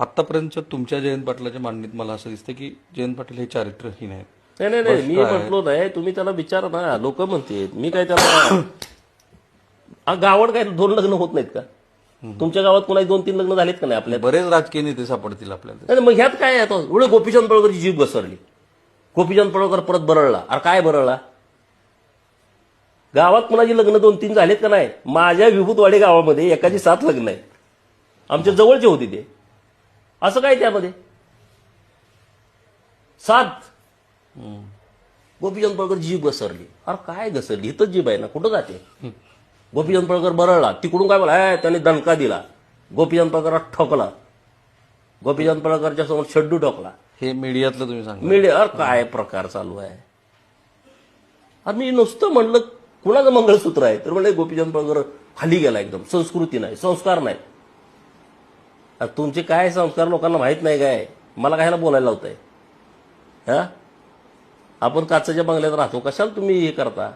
आतापर्यंतच्या तुमच्या जयंत पाटलाच्या मांडणीत मला असं दिसतं की जयंत पाटील हे चारित्र्यहीन आहेत. नाही नाही नाही मी म्हटलो नाही तुम्ही त्याला विचारा ना. लोक म्हणते मी काय त्याला गावात काय दोन लग्न होत नाहीत का? तुमच्या गावात कोणाची दोन तीन लग्न झालेत का नाही आपल्या बरेच राजकीय नेते सापडतील आपल्याला. मग ह्यात काय आहे आता? एवढे गोपीचंद पळकरची जीभ घसरली. गोपीचंद पळकर परत बरळला. अरे काय बरळला? गावात कुणाची लग्न दोन तीन झालेत का नाही? माझ्या विभूतवाडी गावामध्ये एकाची सात लग्न आहेत. आमच्या जवळचे होते ते. असं काय त्यामध्ये? सात. गोपीचंद पळकर जीभ घसरली. अरे काय घसरली? इथंच जीभ आहे ना. कुठं जाते? गोपीचंद पळकर बरळला. तिकडून काय बोला? "ए, त्याने दणका दिला. गोपीचंद पळकर ठोकला. गोपीचंद पळकरच्या समोर छड्डू ठोकला. हे मीडियातलं तुम्ही सांगा अरे काय प्रकार चालू आहे? अरे मी नुसतं म्हणलं कुणाचं मंगळसूत्र आहे? तर म्हणलं गोपीचंद पळकर खाली गेला एकदम. संस्कृती नाही संस्कार नाही. तुमचे काय संस्कार लोकांना माहीत नाही काय? मला कायला बोलायला लावताय? हा? आपण काचाच्या बंगल्यात राहतो. कशाला तुम्ही हे करता?